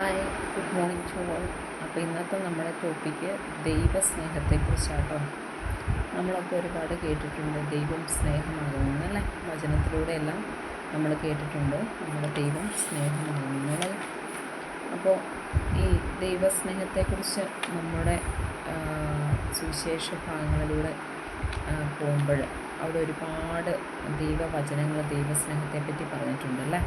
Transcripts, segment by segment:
Hi good morning to all അപ്പോൾ ഇന്നത്തെ നമ്മുടെ ടോപ്പിക്ക് ദൈവസ്നേഹത്തെക്കുറിച്ചാട്ടോ. നമ്മളൊക്കെ ഒരുപാട് കേട്ടിട്ടുണ്ട് ദൈവം സ്നേഹമാകുന്നു അല്ലേ? വചനത്തിലൂടെ എല്ലാം നമ്മൾ കേട്ടിട്ടുണ്ട് നമ്മുടെ ദൈവം സ്നേഹമാകുന്നു അല്ലേ? അപ്പോൾ ഈ ദൈവസ്നേഹത്തെക്കുറിച്ച് നമ്മുടെ സുവിശേഷ ഭാഗങ്ങളിലൂടെ പോകുമ്പോൾ അവിടെ ഒരുപാട് ദൈവവചനങ്ങൾ ദൈവസ്നേഹത്തെപ്പറ്റി പറഞ്ഞിട്ടുണ്ട് അല്ലേ?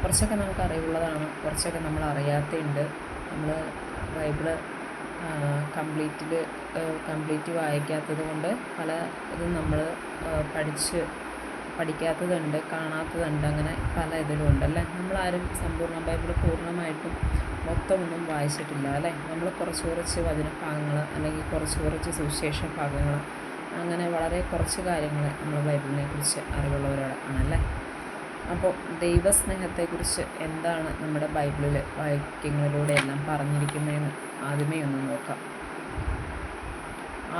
കുറച്ചൊക്കെ നമുക്ക് അറിവുള്ളതാണ്. കുറച്ചൊക്കെ നമ്മൾ അറിയാത്തതുണ്ട് നമ്മൾ ബൈബിൾ കംപ്ലീറ്റിൽ കംപ്ലീറ്റ് വായിക്കാത്തത് കൊണ്ട് പല ഇതും നമ്മൾ പഠിച്ച് പഠിക്കാത്തതുണ്ട് കാണാത്തതുണ്ട് അങ്ങനെ പല ഇതിലും ഉണ്ട് അല്ലേ? നമ്മളാരും സമ്പൂർണ ബൈബിൾ പൂർണമായിട്ടും മൊത്തമൊന്നും വായിച്ചിട്ടില്ല അല്ലേ? നമ്മൾ കുറച്ച് കുറച്ച് വചനഭാഗങ്ങൾ അല്ലെങ്കിൽ കുറച്ച് കുറച്ച് സുവിശേഷ ഭാഗങ്ങൾ അങ്ങനെ വളരെ കുറച്ച് കാര്യങ്ങൾ നമ്മൾ ബൈബിളിനെ കുറിച്ച് അറിവുള്ളവരാണ് ആണല്ലേ അപ്പോൾ ദൈവസ്നേഹത്തെക്കുറിച്ച് എന്താണ് നമ്മുടെ ബൈബിളിൽ വാക്യങ്ങളിലൂടെ എല്ലാം പറഞ്ഞിരിക്കുന്നതെന്ന് ആദ്യമേ ഒന്ന് നോക്കാം.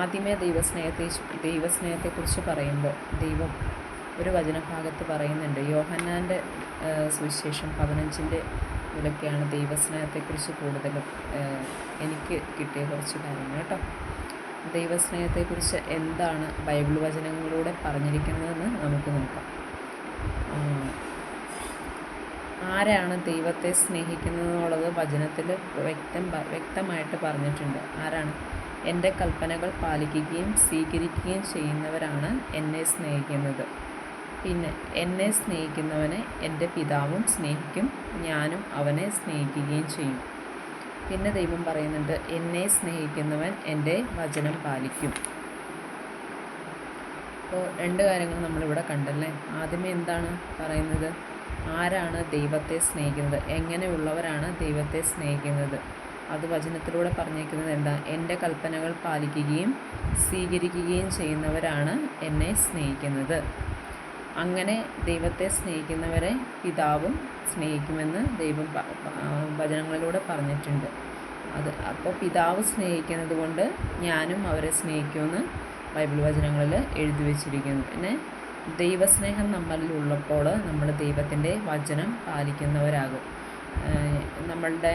ആദ്യമേ ദൈവസ്നേഹത്തെ ദൈവസ്നേഹത്തെക്കുറിച്ച് പറയുമ്പോൾ ദൈവം ഒരു വചനഭാഗത്ത് പറയുന്നുണ്ട്. യോഹന്നാന്റെ സുവിശേഷം പതിനഞ്ചിന്റെ ഇതിലൊക്കെയാണ് ദൈവസ്നേഹത്തെക്കുറിച്ച് കൂടുതലും എനിക്ക് കിട്ടിയ കുറച്ച് കാര്യങ്ങൾ കേട്ടോ. ദൈവസ്നേഹത്തെക്കുറിച്ച് എന്താണ് ബൈബിൾ വചനങ്ങളിലൂടെ പറഞ്ഞിരിക്കുന്നതെന്ന് നമുക്ക് നോക്കാം. ആരാണ് ദൈവത്തെ സ്നേഹിക്കുന്നത് എന്നുള്ളത് വചനത്തിൽ വ്യക്തം വ്യക്തമായിട്ട് പറഞ്ഞിട്ടുണ്ട്. ആരാണ്? എന്റെ കൽപ്പനകൾ പാലിക്കുകയും സ്വീകരിക്കുകയും ചെയ്യുന്നവരാണ് എന്നെ സ്നേഹിക്കുന്നത്. പിന്നെ എന്നെ സ്നേഹിക്കുന്നവനെ എന്റെ പിതാവും സ്നേഹിക്കും ഞാനും അവനെ സ്നേഹിക്കുകയും ചെയ്യും. പിന്നെ ദൈവം പറയുന്നുണ്ട് എന്നെ സ്നേഹിക്കുന്നവൻ എന്റെ വചനം പാലിക്കും. അപ്പോൾ രണ്ട് കാര്യങ്ങൾ നമ്മളിവിടെ കണ്ടല്ലേ? ആദ്യമേ എന്താണ് പറയുന്നത്? ആരാണ് ദൈവത്തെ സ്നേഹിക്കുന്നത്? എങ്ങനെയുള്ളവരാണ് ദൈവത്തെ സ്നേഹിക്കുന്നത്? അത് വചനത്തിലൂടെ പറഞ്ഞേക്കുന്നത് എന്താ? എന്റെ കൽപ്പനകൾ പാലിക്കുകയും സ്വീകരിക്കുകയും ചെയ്യുന്നവരാണ് എന്നെ സ്നേഹിക്കുന്നത്. അങ്ങനെ ദൈവത്തെ സ്നേഹിക്കുന്നവരെ പിതാവും സ്നേഹിക്കുമെന്ന് ദൈവം വചനങ്ങളിലൂടെ പറഞ്ഞിട്ടുണ്ട്. അത് അപ്പോൾ പിതാവ് സ്നേഹിക്കുന്നത് കൊണ്ട് ഞാനും അവരെ സ്നേഹിക്കുമെന്ന് ബൈബിൾ വചനങ്ങളിൽ എഴുതി വച്ചിരിക്കുന്നു. പിന്നെ ദൈവസ്നേഹം നമ്മളിലുള്ളപ്പോൾ നമ്മൾ ദൈവത്തിന്റെ വചനം പാലിക്കുന്നവരാകും. നമ്മളുടെ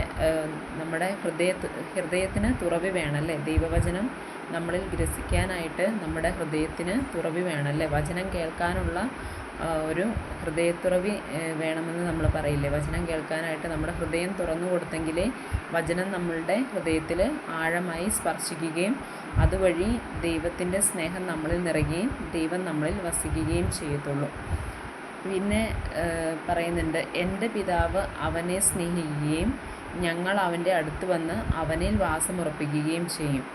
നമ്മുടെ ഹൃദയ ഹൃദയത്തിന് തുറവി അല്ലേ ദൈവവചനം നമ്മളിൽ ഗ്രസിക്കാനായിട്ട് നമ്മുടെ ഹൃദയത്തിന് തുറവി വേണം വേണമല്ലേ? വചനം കേൾക്കാനുള്ള ഒരു ഹൃദയത്തുറവി വേണമെന്ന് നമ്മൾ പറയില്ലേ? വചനം കേൾക്കാനായിട്ട് നമ്മുടെ ഹൃദയം തുറന്നു കൊടുത്തെങ്കിലേ വചനം നമ്മളുടെ ഹൃദയത്തിൽ ആഴമായി സ്പർശിക്കുകയും അതുവഴി ദൈവത്തിന്റെ സ്നേഹം നമ്മളിൽ നിറയുകയും ദൈവം നമ്മളിൽ വസിക്കുകയും ചെയ്യത്തുള്ളൂ. പിന്നെ പറയുന്നുണ്ട് എന്റെ പിതാവ് അവനെ സ്നേഹിക്കുകയും ഞങ്ങൾ അവന്റെ അടുത്ത് വന്ന് അവനിൽ വാസമുറപ്പിക്കുകയും ചെയ്യും.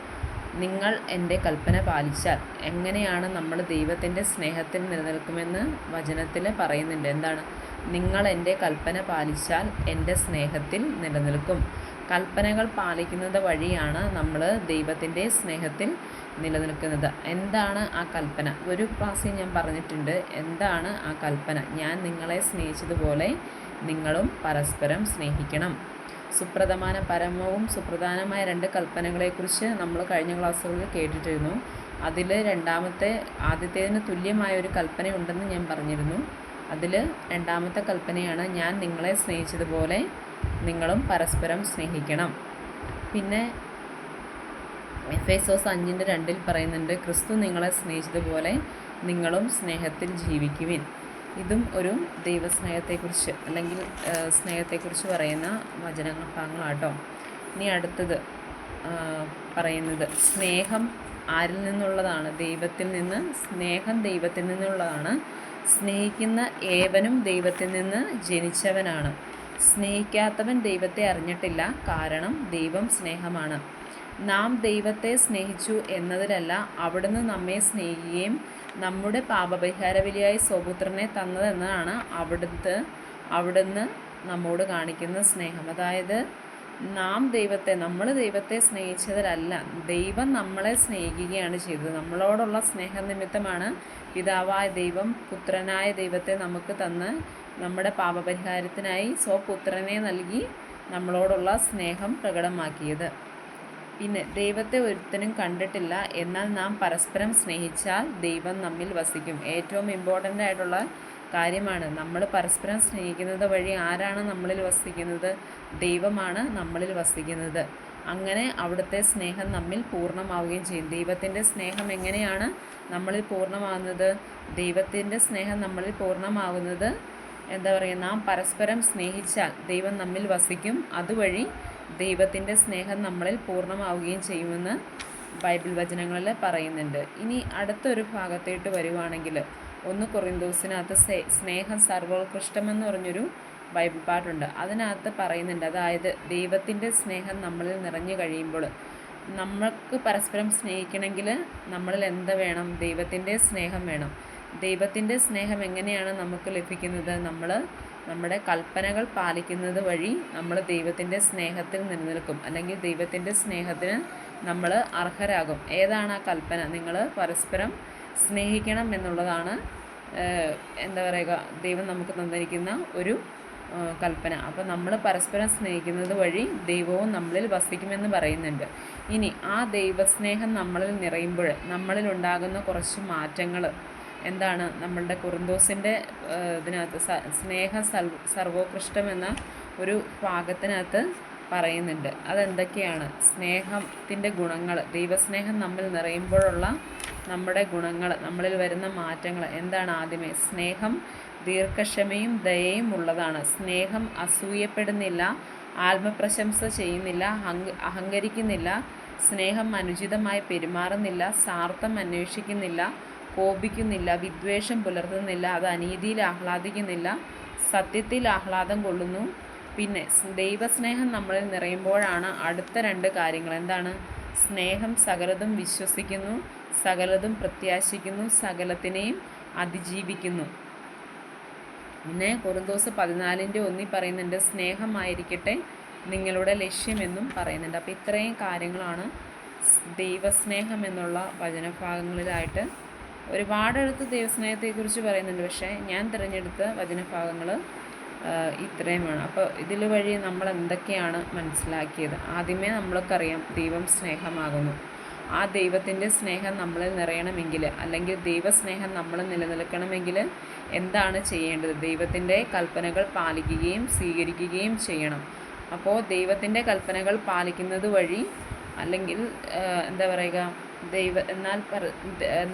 നിങ്ങൾ എന്റെ കൽപ്പന പാലിച്ചാൽ എങ്ങനെയാണ് നമ്മൾ ദൈവത്തിന്റെ സ്നേഹത്തിൽ നിലനിൽക്കുമെന്ന് വചനത്തിൽ പറയുന്നുണ്ട്. എന്താണ്? നിങ്ങൾ എന്റെ കൽപ്പന പാലിച്ചാൽ എന്റെ സ്നേഹത്തിൽ നിലനിൽക്കും. കൽപ്പനകൾ പാലിക്കുന്നത് വഴിയാണ് നമ്മൾ ദൈവത്തിന്റെ സ്നേഹത്തിൽ നിലനിൽക്കുന്നത്. എന്താണ് ആ കൽപ്പന? ഒരു പ്രാവശ്യം ഞാൻ പറഞ്ഞിട്ടുണ്ട് എന്താണ് ആ കൽപ്പന? ഞാൻ നിങ്ങളെ സ്നേഹിച്ചതുപോലെ നിങ്ങളും പരസ്പരം സ്നേഹിക്കണം. സുപ്രധാന പരമവും സുപ്രധാനമായ രണ്ട് കൽപ്പനകളെക്കുറിച്ച് നമ്മൾ കഴിഞ്ഞ ക്ലാസ്സുകളിൽ കേട്ടിട്ടിരുന്നു. അതിൽ രണ്ടാമത്തെ ആദ്യത്തേതിന് തുല്യമായ ഒരു കൽപ്പനയുണ്ടെന്ന് ഞാൻ പറഞ്ഞിരുന്നു. അതിൽ രണ്ടാമത്തെ കൽപ്പനയാണ് ഞാൻ നിങ്ങളെ സ്നേഹിച്ചതുപോലെ നിങ്ങളും പരസ്പരം സ്നേഹിക്കണം. പിന്നെ എഫ് എഫേസോസ് അഞ്ചിന്റെ രണ്ടിൽ പറയുന്നുണ്ട് ക്രിസ്തു നിങ്ങളെ സ്നേഹിച്ചതുപോലെ നിങ്ങളും സ്നേഹത്തിൽ ജീവിക്കുവിൻ. ഇതും ഒരു ദൈവസ്നേഹത്തെക്കുറിച്ച് അല്ലെങ്കിൽ സ്നേഹത്തെക്കുറിച്ച് പറയുന്ന വചനങ്ങൾ ഭാഗങ്ങളാട്ടോ ഇനി അടുത്തത് പറയുന്നത് സ്നേഹം ആരിൽ നിന്നുള്ളതാണ്? ദൈവത്തിൽ നിന്ന് സ്നേഹം ദൈവത്തിൽ നിന്നുള്ളതാണ്. സ്നേഹിക്കുന്ന ഏവനും ദൈവത്തിൽ നിന്ന് ജനിച്ചവനാണ്. സ്നേഹിക്കാത്തവൻ ദൈവത്തെ അറിഞ്ഞിട്ടില്ല കാരണം ദൈവം സ്നേഹമാണ്. നാം ദൈവത്തെ സ്നേഹിച്ചു എന്നതിലല്ല അവിടുന്ന് നമ്മെ സ്നേഹിക്കുകയും നമ്മുടെ പാപപരിഹാര വിലയായി സ്വപുത്രനെ തന്നതെന്നാണ് അവിടുത്തെ അവിടുന്ന് നമ്മോട് കാണിക്കുന്ന സ്നേഹം. അതായത് നാം ദൈവത്തെ നമ്മൾ ദൈവത്തെ സ്നേഹിച്ചതിലല്ല ദൈവം നമ്മളെ സ്നേഹിക്കുകയാണ് ചെയ്തത്. നമ്മളോടുള്ള സ്നേഹനിമിത്തമാണ് പിതാവായ ദൈവം പുത്രനായ ദൈവത്തെ നമുക്ക് തന്ന് നമ്മുടെ പാപപരിഹാരത്തിനായി സ്വപുത്രനെ നൽകി നമ്മളോടുള്ള സ്നേഹം പ്രകടമാക്കിയത്. പിന്നെ ദൈവത്തെ ഒരുത്തനും കണ്ടിട്ടില്ല. എന്നാൽ നാം പരസ്പരം സ്നേഹിച്ചാൽ ദൈവം നമ്മിൽ വസിക്കും. ഏറ്റവും ഇമ്പോർട്ടന്റ് ആയിട്ടുള്ള കാര്യമാണ് നമ്മൾ പരസ്പരം സ്നേഹിക്കുന്നത് വഴി ആരാണ് നമ്മളിൽ വസിക്കുന്നത്? ദൈവമാണ് നമ്മളിൽ വസിക്കുന്നത്. അങ്ങനെ അവിടുത്തെ സ്നേഹം നമ്മിൽ പൂർണമാവുകയും ചെയ്യും. ദൈവത്തിന്റെ സ്നേഹം എങ്ങനെയാണ് നമ്മളിൽ പൂർണമാകുന്നത്? ദൈവത്തിന്റെ സ്നേഹം നമ്മളിൽ പൂർണമാകുന്നത് എന്താ പറയുക? നാം പരസ്പരം സ്നേഹിച്ചാൽ ദൈവം നമ്മിൽ വസിക്കും. അതുവഴി ദൈവത്തിന്റെ സ്നേഹം നമ്മളിൽ പൂർണമാവുകയും ചെയ്യുമെന്ന് ബൈബിൾ വചനങ്ങളിൽ പറയുന്നുണ്ട്. ഇനി അടുത്തൊരു ഭാഗത്തേട്ട് വരുവാണെങ്കിൽ ഒന്ന് കൊറിന്തോസിനകത്ത് സ്നേഹം സർവോത്കൃഷ്ടമെന്ന് പറഞ്ഞൊരു ബൈബിൾ പാട്ടുണ്ട്. അതിനകത്ത് പറയുന്നുണ്ട് അതായത് ദൈവത്തിന്റെ സ്നേഹം നമ്മളിൽ നിറഞ്ഞു കഴിയുമ്പോൾ നമ്മൾക്ക് പരസ്പരം സ്നേഹിക്കണമെങ്കിൽ നമ്മളിൽ എന്ത് വേണം? ദൈവത്തിന്റെ സ്നേഹം വേണം. ദൈവത്തിന്റെ സ്നേഹം എങ്ങനെയാണ് നമുക്ക് ലഭിക്കുന്നത്? നമ്മൾ നമ്മുടെ കൽപ്പനകൾ പാലിക്കുന്നത് വഴി നമ്മൾ ദൈവത്തിന്റെ സ്നേഹത്തിൽ നിലനിൽക്കും. അല്ലെങ്കിൽ ദൈവത്തിന്റെ സ്നേഹത്തിന് നമ്മൾ അർഹരാകും. ഏതാണ് ആ കൽപ്പന? നിങ്ങൾ പരസ്പരം സ്നേഹിക്കണം എന്നുള്ളതാണ് എന്താ പറയുക ദൈവം നമുക്ക് തന്നിരിക്കുന്ന ഒരു കൽപ്പന. അപ്പോൾ നമ്മൾ പരസ്പരം സ്നേഹിക്കുന്നത് വഴി ദൈവവും നമ്മളിൽ വസിക്കുമെന്ന് പറയുന്നുണ്ട്. ഇനി ആ ദൈവസ്നേഹം നമ്മളിൽ നിറയുമ്പോൾ നമ്മളിൽ ഉണ്ടാകുന്ന കുറച്ച് മാറ്റങ്ങൾ എന്താണ് നമ്മളുടെ കുറുന്തോസിന്റെ ഇതിനകത്ത് സ്നേഹ സർവോകൃഷ്ടം എന്ന ഒരു ഭാഗത്തിനകത്ത് പറയുന്നുണ്ട്. അതെന്തൊക്കെയാണ്? സ്നേഹത്തിന്റെ ഗുണങ്ങൾ ദൈവസ്നേഹം നമ്മൾ നിറയുമ്പോഴുള്ള നമ്മുടെ ഗുണങ്ങൾ നമ്മളിൽ വരുന്ന മാറ്റങ്ങൾ എന്താണ് ആദ്യമേ? സ്നേഹം ദീർഘക്ഷമയും ദയയും ഉള്ളതാണ്. സ്നേഹം അസൂയപ്പെടുന്നില്ല ആത്മപ്രശംസ ചെയ്യുന്നില്ല അഹങ്കരിക്കുന്നില്ല സ്നേഹം അനുചിതമായി പെരുമാറുന്നില്ല സാർത്ഥം അന്വേഷിക്കുന്നില്ല കോപിക്കുന്നില്ല വിദ്വേഷം പുലർത്തുന്നില്ല അത് അനീതിയിൽ ആഹ്ലാദിക്കുന്നില്ല സത്യത്തിൽ ആഹ്ലാദം കൊള്ളുന്നു. പിന്നെ ദൈവസ്നേഹം നമ്മളിൽ നിറയുമ്പോഴാണ് അടുത്ത രണ്ട് കാര്യങ്ങൾ. എന്താണ്? സ്നേഹം സകലതും വിശ്വസിക്കുന്നു സകലതും പ്രത്യാശിക്കുന്നു സകലത്തിനെയും അതിജീവിക്കുന്നു. പിന്നെ കുറുന്തോസ് പതിനാലിന്റെ ഒന്നിൽ പറയുന്നുണ്ട് സ്നേഹമായിരിക്കട്ടെ നിങ്ങളുടെ ലക്ഷ്യമെന്നും പറയുന്നുണ്ട്. അപ്പോൾ ഇത്രയും കാര്യങ്ങളാണ് ദൈവസ്നേഹം എന്നുള്ള വചനഭാഗങ്ങളിലായിട്ട് ഒരുപാടടുത്ത് ദൈവസ്നേഹത്തെക്കുറിച്ച് പറയുന്നുണ്ട്. പക്ഷേ ഞാൻ തിരഞ്ഞെടുത്ത വചനഭാഗങ്ങൾ ഇത്രയുമാണ് അപ്പോൾ ഇതിൽ വഴി നമ്മൾ എന്തൊക്കെയാണ് മനസ്സിലാക്കിയത്? ആദ്യമേ നമ്മൾക്കറിയാം ദൈവം സ്നേഹമാകുന്നു. ആ ദൈവത്തിന്റെ സ്നേഹം നമ്മളിൽ നിറയണമെങ്കിൽ അല്ലെങ്കിൽ ദൈവസ്നേഹം നമ്മൾ നിലനിൽക്കണമെങ്കിൽ എന്താണ് ചെയ്യേണ്ടത്? ദൈവത്തിന്റെ കൽപ്പനകൾ പാലിക്കുകയും സ്വീകരിക്കുകയും ചെയ്യണം. അപ്പോൾ ദൈവത്തിന്റെ കൽപ്പനകൾ പാലിക്കുന്നത് വഴി അല്ലെങ്കിൽ എന്താ പറയുക ദൈവ എന്നാൽ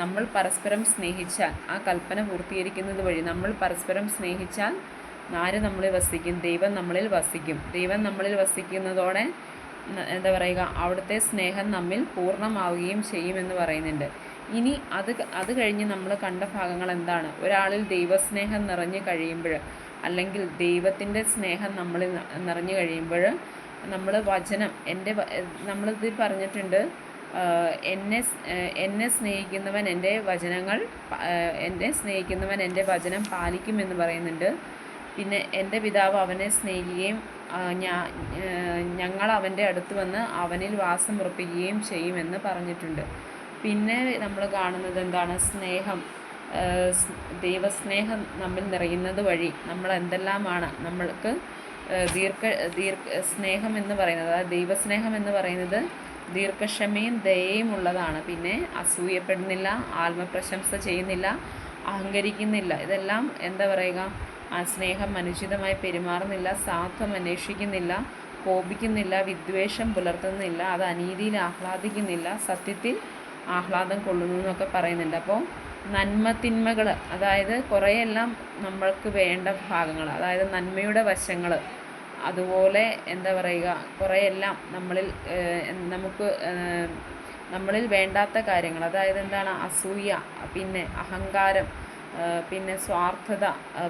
നമ്മൾ പരസ്പരം സ്നേഹിച്ചാൽ ആ കൽപ്പന പൂർത്തീകരിക്കുന്നത് വഴി നമ്മൾ പരസ്പരം സ്നേഹിച്ചാൽ ആര് നമ്മളിൽ വസിക്കും? ദൈവം നമ്മളിൽ വസിക്കും. ദൈവം നമ്മളിൽ വസിക്കുന്നതോടെ എന്താ പറയുക അവിടുത്തെ സ്നേഹം നമ്മിൽ പൂർണമാവുകയും ചെയ്യുമെന്ന് പറയുന്നുണ്ട്. ഇനി അത് അത് കഴിഞ്ഞ് നമ്മൾ കണ്ട ഭാഗങ്ങൾ എന്താണ്? ഒരാളിൽ ദൈവസ്നേഹം നിറഞ്ഞു കഴിയുമ്പോൾ അല്ലെങ്കിൽ ദൈവത്തിന്റെ സ്നേഹം നമ്മളിൽ നിറഞ്ഞു കഴിയുമ്പോൾ നമ്മൾ വചനം എന്റെ നമ്മളിത് പറഞ്ഞിട്ടുണ്ട് എന്നെ എന്നെ സ്നേഹിക്കുന്നവൻ എന്റെ വചനങ്ങൾ എന്നെ സ്നേഹിക്കുന്നവൻ എന്റെ വചനം പാലിക്കുമെന്ന് പറയുന്നുണ്ട്. പിന്നെ എന്റെ പിതാവ് അവനെ സ്നേഹിക്കുകയും ഞങ്ങൾ അവന്റെ അടുത്ത് വന്ന് അവനിൽ വാസം ഉറപ്പിക്കുകയും ചെയ്യുമെന്ന് പറഞ്ഞിട്ടുണ്ട്. പിന്നെ നമ്മൾ കാണുന്നത് എന്താണ്? സ്നേഹം. ദൈവസ്നേഹം നമ്മിൽ നിറയുന്നത് വഴി നമ്മൾ എന്തെല്ലാമാണ് നമ്മൾക്ക് ദീർഘ ദീർഘ സ്നേഹം എന്ന് പറയുന്നത് അതായത് ദൈവസ്നേഹം എന്ന് പറയുന്നത് ദീർഘക്ഷമയും ദയയും ഉള്ളതാണ്. പിന്നെ അസൂയപ്പെടുന്നില്ല ആത്മപ്രശംസ ചെയ്യുന്നില്ല അഹങ്കരിക്കുന്നില്ല. ഇതെല്ലാം എന്താ പറയുക? ആ സ്നേഹം അനുചിതമായി പെരുമാറുന്നില്ല സാത്വം അന്വേഷിക്കുന്നില്ല കോപിക്കുന്നില്ല വിദ്വേഷം പുലർത്തുന്നില്ല അത് അനീതിയിൽ ആഹ്ലാദിക്കുന്നില്ല സത്യത്തിൽ ആഹ്ലാദം കൊള്ളുന്നു എന്നൊക്കെ പറയുന്നുണ്ട്. അപ്പോൾ നന്മ തിന്മകൾ അതായത് കുറേയെല്ലാം നമ്മൾക്ക് വേണ്ട ഭാഗങ്ങൾ അതായത് നന്മയുടെ വശങ്ങൾ അതുപോലെ എന്താ പറയുക കുറേയെല്ലാം നമ്മളിൽ നമുക്ക് നമ്മളിൽ വേണ്ടാത്ത കാര്യങ്ങൾ അതായത് എന്താണ് അസൂയ പിന്നെ അഹങ്കാരം പിന്നെ സ്വാർത്ഥത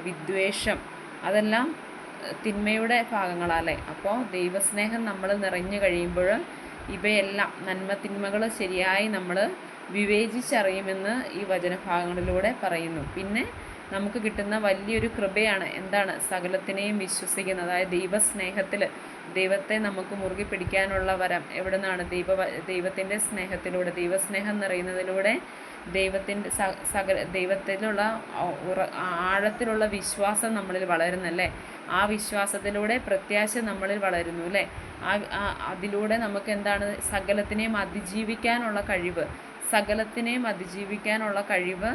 വിദ്വേഷം അതെല്ലാം തിന്മയുടെ ഭാഗങ്ങളല്ലേ? അപ്പോൾ ദൈവസ്നേഹം നമ്മൾ നിറഞ്ഞു കഴിയുമ്പോൾ ഇവയെല്ലാം നന്മ തിന്മകൾ ശരിയായി നമ്മൾ വിവേചിച്ചറിയുമെന്ന് ഈ വചനഭാഗങ്ങളിലൂടെ പറയുന്നു. പിന്നെ നമുക്ക് കിട്ടുന്ന വലിയൊരു കൃപയാണ്. എന്താണ്? സകലത്തിനെയും വിശ്വസിക്കുന്നത്. അതായത് ദൈവസ്നേഹത്തിൽ ദൈവത്തെ നമുക്ക് മുറുകെ പിടിക്കാനുള്ള വരം എവിടെ നിന്നാണ് ദൈവ ദൈവത്തിന്റെ സ്നേഹത്തിലൂടെ ദൈവസ്നേഹം നിറയുന്നതിലൂടെ ദൈവത്തിന്റെ സകല ദൈവത്തിലുള്ള ആഴത്തിലുള്ള വിശ്വാസം നമ്മളിൽ വളരുന്നല്ലേ ആ വിശ്വാസത്തിലൂടെ പ്രത്യാശ നമ്മളിൽ വളരുന്നു അല്ലേ? ആ- അതിലൂടെ നമുക്ക് എന്താണ്? സകലത്തിനെയും അതിജീവിക്കാനുള്ള കഴിവ് സകലത്തിനെയും അതിജീവിക്കാനുള്ള കഴിവ്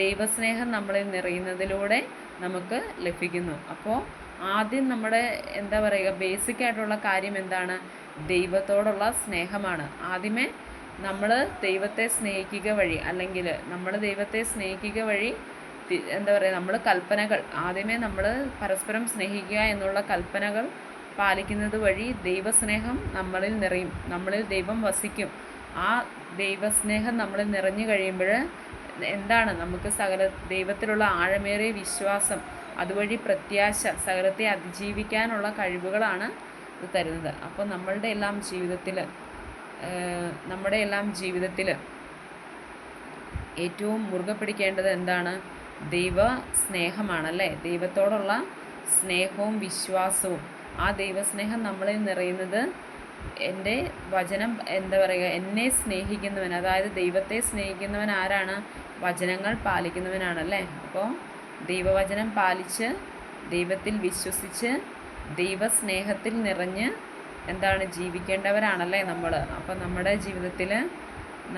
ദൈവസ്നേഹം നമ്മളിൽ നിറയുന്നതിലൂടെ നമുക്ക് ലഭിക്കുന്നു. അപ്പോൾ ആദ്യം നമ്മുടെ എന്താ പറയുക ബേസിക് ആയിട്ടുള്ള കാര്യം എന്താണ്? ദൈവത്തോടുള്ള സ്നേഹമാണ്. ആദ്യമേ നമ്മൾ ദൈവത്തെ സ്നേഹിക്കുക വഴി അല്ലെങ്കിൽ നമ്മൾ ദൈവത്തെ സ്നേഹിക്കുക വഴി എന്താ പറയുക നമ്മൾ കൽപ്പനകൾ ആദ്യമേ നമ്മൾ പരസ്പരം സ്നേഹിക്കുക എന്നുള്ള കൽപ്പനകൾ പാലിക്കുന്നത് വഴി ദൈവസ്നേഹം നമ്മളിൽ നിറയും. നമ്മളിൽ ദൈവം വസിക്കും. ആ ദൈവസ്നേഹം നമ്മൾ നിറഞ്ഞു കഴിയുമ്പോൾ എന്താണ് നമുക്ക് സകല ദൈവത്തിലുള്ള ആഴമേറിയ വിശ്വാസം അതുവഴി പ്രത്യാശ സകലത്തെ അതിജീവിക്കാനുള്ള കഴിവുകളാണ് ഇത് തരുന്നത്. അപ്പോൾ നമ്മളുടെ എല്ലാം ജീവിതത്തിൽ നമ്മുടെ എല്ലാം ജീവിതത്തിൽ ഏറ്റവും മുറുകെ പിടിക്കേണ്ടത് എന്താണ്? ദൈവ സ്നേഹമാണല്ലേ ദൈവത്തോടുള്ള സ്നേഹവും വിശ്വാസവും. ആ ദൈവസ്നേഹം നമ്മളിൽ നിറയുന്നത് എന്റെ വചനം എന്താ പറയുക എന്നെ സ്നേഹിക്കുന്നവൻ അതായത് ദൈവത്തെ സ്നേഹിക്കുന്നവൻ ആരാണ്? വചനങ്ങൾ പാലിക്കുന്നവനാണല്ലേ? അപ്പോൾ ദൈവവചനം പാലിച്ച് ദൈവത്തിൽ വിശ്വസിച്ച് ദൈവസ്നേഹത്തിൽ നിറഞ്ഞ് എന്താണ് ജീവിക്കേണ്ടവരാണല്ലേ നമ്മൾ? അപ്പോൾ നമ്മുടെ ജീവിതത്തിൽ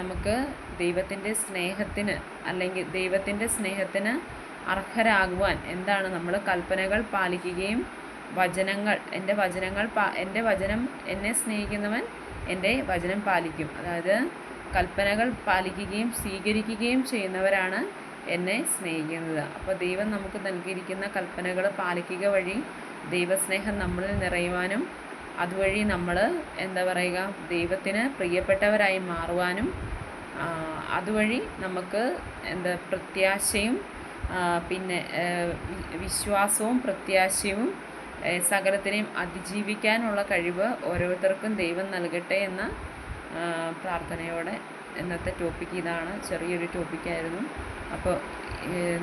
നമുക്ക് ദൈവത്തിന്റെ സ്നേഹത്തിന് അല്ലെങ്കിൽ ദൈവത്തിന്റെ സ്നേഹത്തിന് അർഹരാകുവാൻ എന്താണ് നമ്മൾ കൽപ്പനകൾ പാലിക്കുകയും വചനങ്ങൾ എന്റെ വചനങ്ങൾ എന്റെ വചനം എന്നെ സ്നേഹിക്കുന്നവൻ എന്റെ വചനം പാലിക്കും. അതായത് കൽപ്പനകൾ പാലിക്കുകയും സ്വീകരിക്കുകയും ചെയ്യുന്നവരാണ് എന്നെ സ്നേഹിക്കുന്നത്. അപ്പോൾ ദൈവം നമുക്ക് നൽകിയിരിക്കുന്ന കൽപ്പനകൾ പാലിക്കുക വഴി ദൈവസ്നേഹം നമ്മളിൽ നിറയുവാനും അതുവഴി നമ്മൾ എന്താ പറയുക ദൈവത്തിന് പ്രിയപ്പെട്ടവരായി മാറുവാനും അതുവഴി നമുക്ക് എന്താ പ്രത്യാശയും പിന്നെ വിശ്വാസവും പ്രത്യാശയും സകലത്തിനെയും അതിജീവിക്കാനുള്ള കഴിവ് ഓരോരുത്തർക്കും ദൈവം നൽകട്ടെ എന്ന പ്രാർത്ഥനയോടെ ഇന്നത്തെ ടോപ്പിക്ക് ഇതാണ്. ചെറിയൊരു ടോപ്പിക്കായിരുന്നു അപ്പോൾ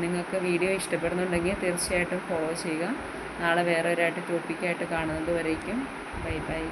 നിങ്ങൾക്ക് വീഡിയോ ഇഷ്ടപ്പെടുന്നുണ്ടെങ്കിൽ തീർച്ചയായിട്ടും ഫോളോ ചെയ്യുക. നാളെ വേറെ ഒരായിട്ട് ടോപ്പിക്കായിട്ട് കാണുന്നത് വരേക്കും. Bye bye.